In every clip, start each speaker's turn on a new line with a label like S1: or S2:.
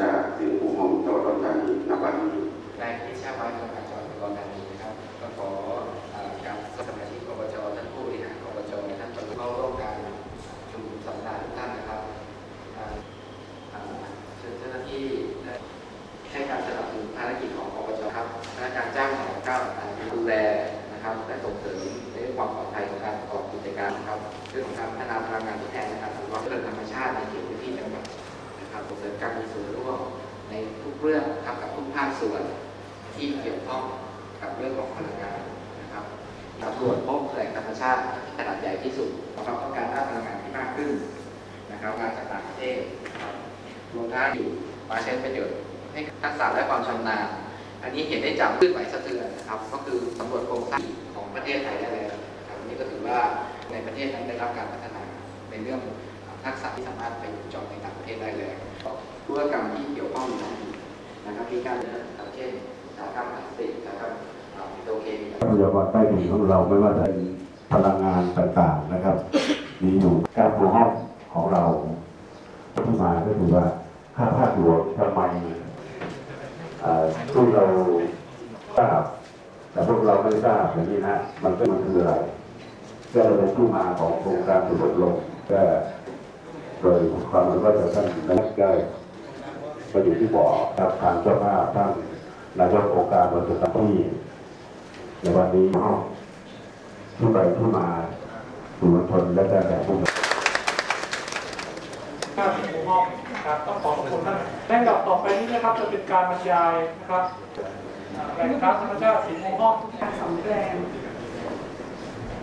S1: ชาสิงห์ภูมิของจังหวัดอุดรธานีณบัดนี้
S2: นายพิชาวัฒน์การจังหวัดอุดรธานีนะครับก็ขอการสมาชิกอบจท่านผู้บริหารอบจท่านประธานเข้าร่วมการชุมนุมสัมนาทุกท่านนะครับเชิญเจ้าหน้าที่ให้การสนับสนุนภารกิจของอบจครับพนักานจ้างของเก้าตางๆดูแลนะครับและส่งเสริมในเรื่องความปลอดภัยของการประกอบกิจการนะครับเรื่องของการพัฒนาพลังงานทดแทนนะครับหรือว่าเรื่องธรรมชาติในเขต เรื่องครับกับทุกภาคส่วนที่เกี่ยวข้องกับเรื่องของพลังงานนะครับสำรวจพบแหล่งธรรมชาติขนาดใหญ่ที่สุดควาต้องการด้านพลังงานที่มากขึ้นนะครับมาจากต่างประเทศรวมทั้งอยู่มาใช้ประโยชน์ให้ทักษะและความชำนาญอันนี้เห็นได้จากคลื่นไหวสะเทือนนะครับ ก็คือสำรวจโครงสร้างของประเทศไทยได้แล้วนะครับนี้ก็ถือว่าในประเทศนั้นได้รับการพัฒนาในเรื่องทักษะที่สามารถไปจอดในต่างประเทศได้แล้วธุรกรรมที่เกี่ยวข้องอยู่นั้น นะครับมีการเช่นอุตสาหกรรมพลาสติกอุตสาหกรรมอ่าปิโตรเคมี
S1: ทรัพยากรใต้ดินของเราไม่ว่าจะเป็นพลังงานต่างๆนะครับ มีอยู่การปลูกห้องของเราที่มาก็คือว่าข้าภาคหลวงทำไมอ่อพวกเราทราบแต่พวกเราไม่ทราบอย่างนี้นะมันก็มันคืออะไรก็เลยเป็นที่มาของโครงการสุดลงก็โดยความรู้ว่าจะท่านนายกได้ ก็อยู่ที่บ่อครับทางเจ้าภาพท่านนายกองค์การบริษัทที่ในวันนี้ที่ไปที่มาสื่อมวลชนและแต่แต่ผู้
S3: ข้าสิงห์ห้องนะครับต้องขอขอบคุณท่านและลำดับต่อไปนี้นะครับจะเป็นการบรรยายนะครับอ่าแหล่งกาซธรรมชาติสิงห์ห้อง
S4: สองแปลง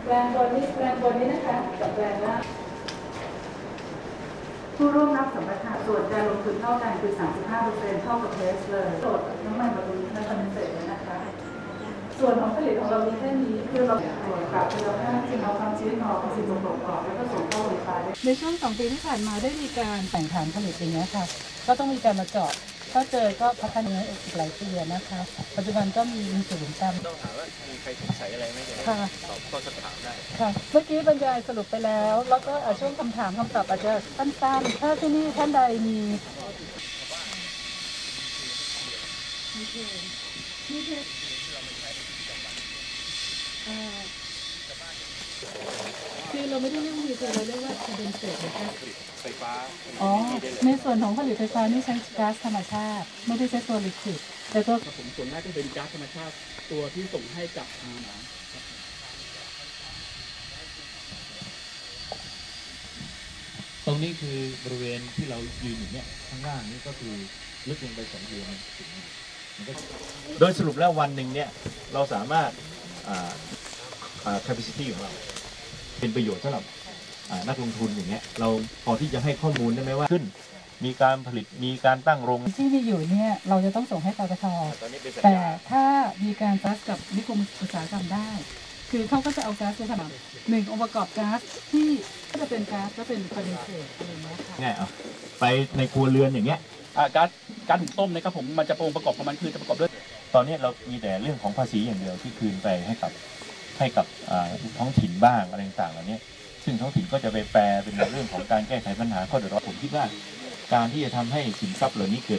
S4: แปลงบนนี้แปลงบนนี้นะคะกับแปลงล่าง ผู้ร่วมรับสัมปทานส่วนการลงทุนเท่ากันคือ 35%เท่ากับเทสเลยโดดน้ำมันบำรุงน้ำมันเสร็จแลยนะคะ ส่วนของผลิตของเรามีแค่นี้คือเราตรวจกับคุณภาพจริงเอาความชื้นออกสิ่งสกปรกออกแล้วก็ส่งเข้าไฟฟ้า
S5: ในช่วงสองปีที่ผ่านมาได้มีการแต่งฐานผลิตอย่างนี้ยค่ะ ก็ต้องมีการมาเจาะ ถ้าเจอก็พัฒนาอีกหลายปีนะคะ ปัจจุบันก็มีมีศูนย์การ
S6: ต้องถามว่ามีใครสงสัยอะไรไหมจะได้
S5: ค่ะ
S6: ตอบข้อสักถามได้
S5: ค่ะ เมื่อกี้บรรยายสรุปไปแล้ว แล้วก็อะช่วงคำถามคำตอบอาจจะสั้นๆ ถ้าที่นี่ท่านใดมีเอ่อคือ เราไม่ได้เรียกว่าดีเซลเราเรียกว่าคาร์บอนเซตนะคะ
S6: ไฟฟ้า
S5: อ๋อ ในส่วนของผลิตไฟฟ้านี่ใช้ก๊าซธรรมชาติ ไม่ได้ใช้ตัวลิควิดแต่ตัว
S7: ผมส่วนมากก็เป็นก๊าซธรรมชาติตัวที่ส่งให้กับอ่า
S8: ตรงนี้คือบริเวณที่เรายืนอยู่เนี่ยข้างล่างนี่ก็คือลึกลงไปสองกิโลเมตรโดยสรุปแล้ววันหนึ่งเนี่ยเราสามารถอ่าอ่า capacity ของเรา เป็นประโยชน์สำหรับอ่านักลงทุนอย่างเงี้ยเราพอที่จะให้ข้อมูลได้ไหมว่าขึ้น มีการผลิตมีการตั้งโรง
S5: ที่มีอยู่เนี่ยเราจะต้องส่งให้ปตท
S6: ตอนนี้เป็นสัญ
S5: แต่
S6: ญา
S5: ถ้ามีการก๊าซกับนิคมอุตสาหกรรมได้ คือเขาก็จะเอาก๊าซไปทำหนึ่งองค์ประกอบก๊าซที่ก็จะเป็นก๊าซก็เป็นคอนเดนเซตอะไรอย่างเงี้ยค่ะ
S8: ง่ายเอาไปในครัวเรือนอย่างเงี้ย
S7: อ่าก๊าซก๊าซหุงต้มนะครับผมมันจะองค์ประกอบของมันคือจะประกอบด้วย
S8: ตอนนี้เรามีแต่เรื่องของภาษีอย่างเดียวที่คืนไปให้กับ ให้กับท้องถิ่นบ้างอะไรต่างๆเหล่านี้ซึ่งท้องถิ่นก็จะไปแปลเป็นเรื่องของการแก้ไขปัญหาข้อเดือดร้อนผมคิดว่า การที่จะทำให้สินทรัพย์เหล่านี้เกิด